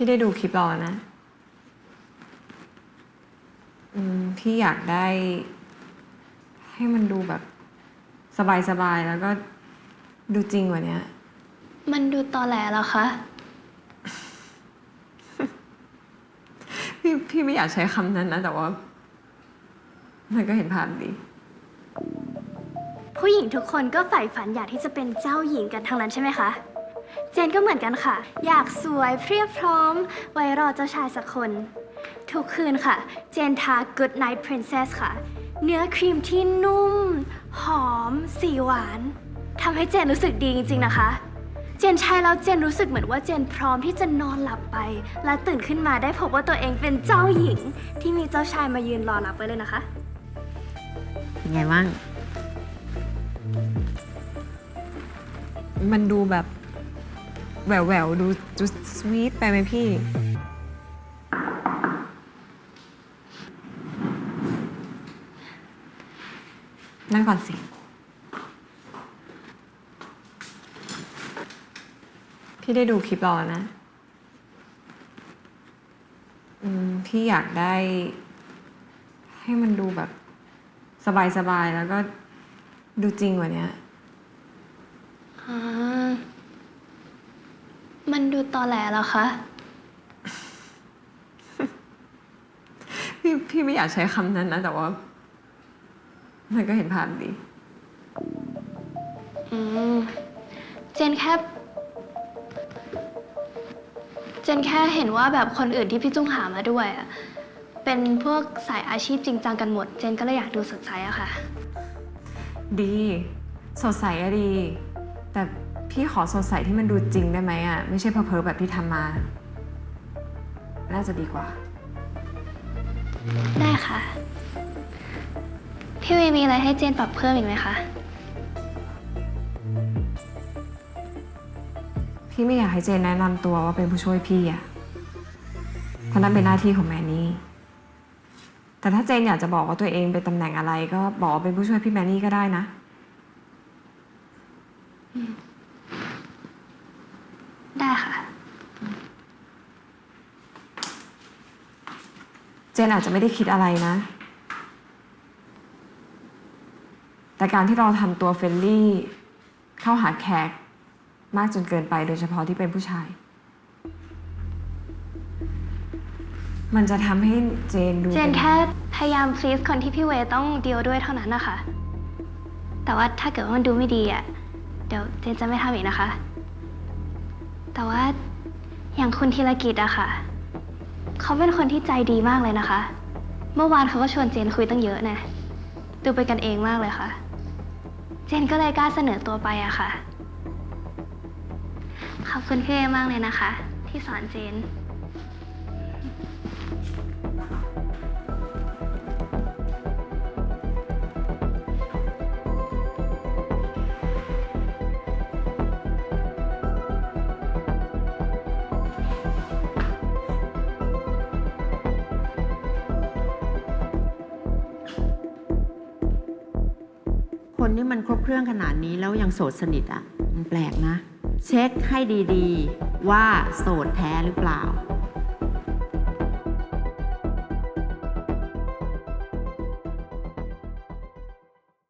พี่ได้ดูคลิปเราแล้วนะอืมพี่อยากได้ ให้มันดูแบบ สบายๆ แล้วก็ดูจริงกว่าเนี้ย มันดูตอแหลเหรอคะ พี่พี่ไม่อยากใช้คำนั้นนะ แต่ว่า มันก็เห็นภาพดี ผู้หญิงทุกคนก็ใฝ่ฝันอยากที่จะเป็นเจ้าหญิงกันทั้งนั้นใช่ไหมคะ เจนก็เหมือนกันค่ะ อยากสวยเพรียบพร้อม ไว้รอเจ้าชายสักคน ทุกคืนค่ะ เจนทา Good Night Princess ค่ะ เนื้อครีมที่นุ่ม หอม สีหวานทำให้เจนรู้สึกดีจริง ๆ นะคะ เจนใช้แล้วเจนรู้สึกเหมือนว่าเจนพร้อมที่จะนอนหลับไป และตื่นขึ้นมาได้พบว่าตัวเองเป็นเจ้าหญิง ที่มีเจ้าชายมายืนรอรับไว้เลยนะคะ เป็นไงบ้าง มันดูแบบ แหววๆดูดูสวีทไปไหมพี่ นั่งก่อนสิ พี่ได้ดูคลิปเราแล้วนะอืมพี่อยากได้ ให้มันดูแบบ สบายๆ แล้วก็ดูจริงกว่าเนี้ยอ่า มันดูตอแหลเหรอคะ พี่พี่ไม่อยากใช้คำนั้นนะ แต่ว่า มันก็เห็นภาพดี อืม เจนแค่ เจนแค่เห็นว่าแบบคนอื่นที่พี่จุ้งหามาด้วยอะเป็นพวกสายอาชีพจริงจังกันหมด เจนก็เลยอยากดูสดใสอะค่ะ ดี สดใสอะดี แต่ พี่ขอสดใสที่มันดูจริงได้ไหมอะไม่ใช่เพ้อๆแบบที่ทำมา น่าจะดีกว่า ได้ค่ะ พี่เวย์มีอะไรให้เจนปรับเพิ่มอีกไหมคะ พี่ไม่อยากให้เจนแนะนำตัวว่าเป็นผู้ช่วยพี่อะเพราะนั่นเป็นหน้าที่ของแมนนี่ แต่ถ้าเจนอยากจะบอกว่าตัวเองเป็นตำแหน่งอะไรก็บอกว่าเป็นผู้ช่วยพี่แมนนี่ก็ได้นะ ได้ค่ะ เจนอาจจะไม่ได้คิดอะไรนะ แต่การที่เราทำตัวเฟรนลี่ เข้าหาแขก มากจนเกินไปโดยเฉพาะที่เป็นผู้ชาย มันจะทำให้เจนดูเจนป็แค่พยายามฟรีสคนที่พี่เวย์ต้องเดีลด้วยเท่านั้นนะคะ แต่ว่าถ้าเกิดว่ามันดูไม่ดีอะเดี๋ยวเจนจะไม่ทำอีกนะคะ แต่ว่าอย่างคุณธีรกิจอะค่ะ เขาเป็นคนที่ใจดีมากเลยนะคะ เมื่อวานเขาก็ชวนเจนคุยตั้งเยอะนะ ดูเป็นกันเองมากเลยค่ะ เจนก็เลยกล้าเสนอตัวไปอะค่ะ ขอบคุณพี่เอมากเลยนะคะ ที่สอนเจน คนที่มันครบเครื่องขนาดนี้แล้วยังโสดสนิทอะ มันแปลกนะ เช็คให้ดีๆ ว่าโสดแท้หรือเปล่า